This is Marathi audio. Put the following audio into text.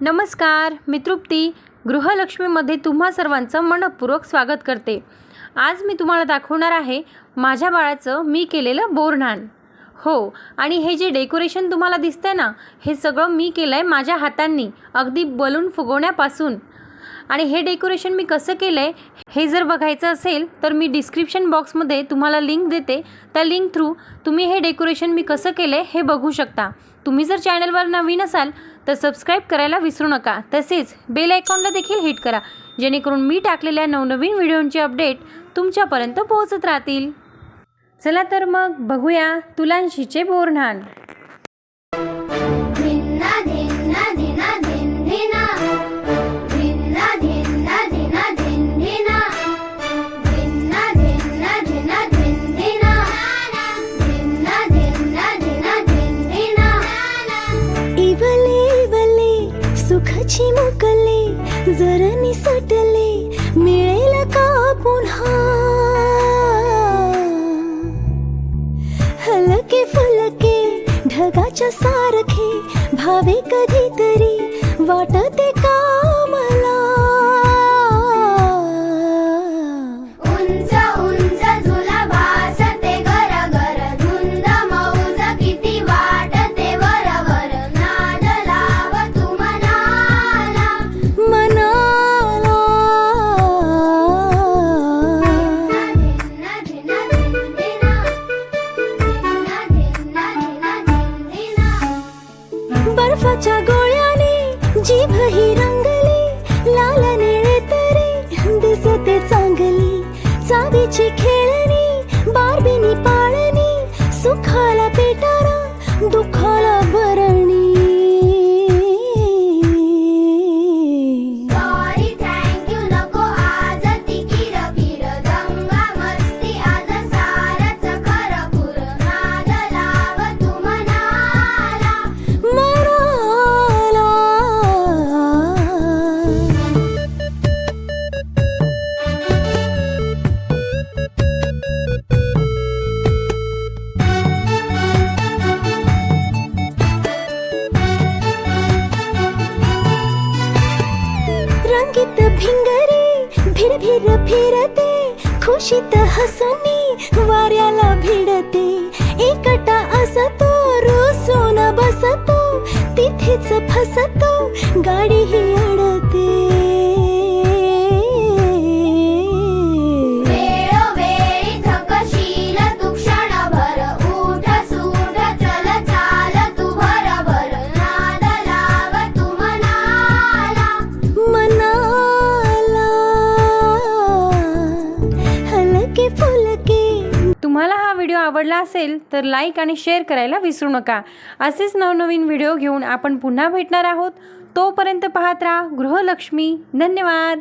नमस्कार मी तृप्ती. गृहलक्ष्मीमध्ये तुम्हा सर्वांचं मनपूर्वक स्वागत करते. आज मी तुम्हाला दाखवणार आहे माझ्या बाळाचं मी केलेलं बोरणान हो आणि हे जे डेकोरेशन तुम्हाला दिसतंय ना हे सगळं मी केलं आहे माझ्या हातांनी. अगदी बलून फुगवण्यापासून. आणि हे डेकोरेशन मी कसं केलं आहे हे जर बघायचं असेल तर मी डिस्क्रिप्शन बॉक्समध्ये तुम्हाला लिंक देते. त्या लिंक थ्रू तुम्ही हे डेकोरेशन मी कसं केलं आहे हे बघू शकता. तुम्ही जर चॅनलवर नवीन असाल तर सबस्क्राईब करायला विसरू नका. तसेच बेल आयकॉनला देखील हिट करा जेणेकरून मी टाकलेल्या नवनवीन व्हिडिओंचे अपडेट तुमच्यापर्यंत पोहोचत राहतील. चला तर मग बघूया तुलांशीचे बोरन्हाण. जर निसटले मिळेल का पुन्हा? हलके फलके ढगाच्या सारखे भावे कधीतरी वाटते बर्फाच्या गोळ्याने जीभ ही रंगली लाल निळे तरी दिसते चांगली. चावीची खेळणी बारबिनी पाळणी सुखाला पेटारा दुखाला भरणी. रंगीत भिंगरी भिर भिर फिरते खुशीत हसनी वाऱ्याला भिडते. एकटा असतो रोसून बसतो तिथेच फसतो गाडी ही अडते. फुलके फुलके. तुम्हाला हा व्हिडिओ आवडला असेल तर लाईक आणि शेअर करायला विसरू नका. असेच नवनवीन व्हिडिओ घेऊन आपण पुन्हा भेटणार आहोत. तोपर्यंत पाहत राहा गृहलक्ष्मी. धन्यवाद.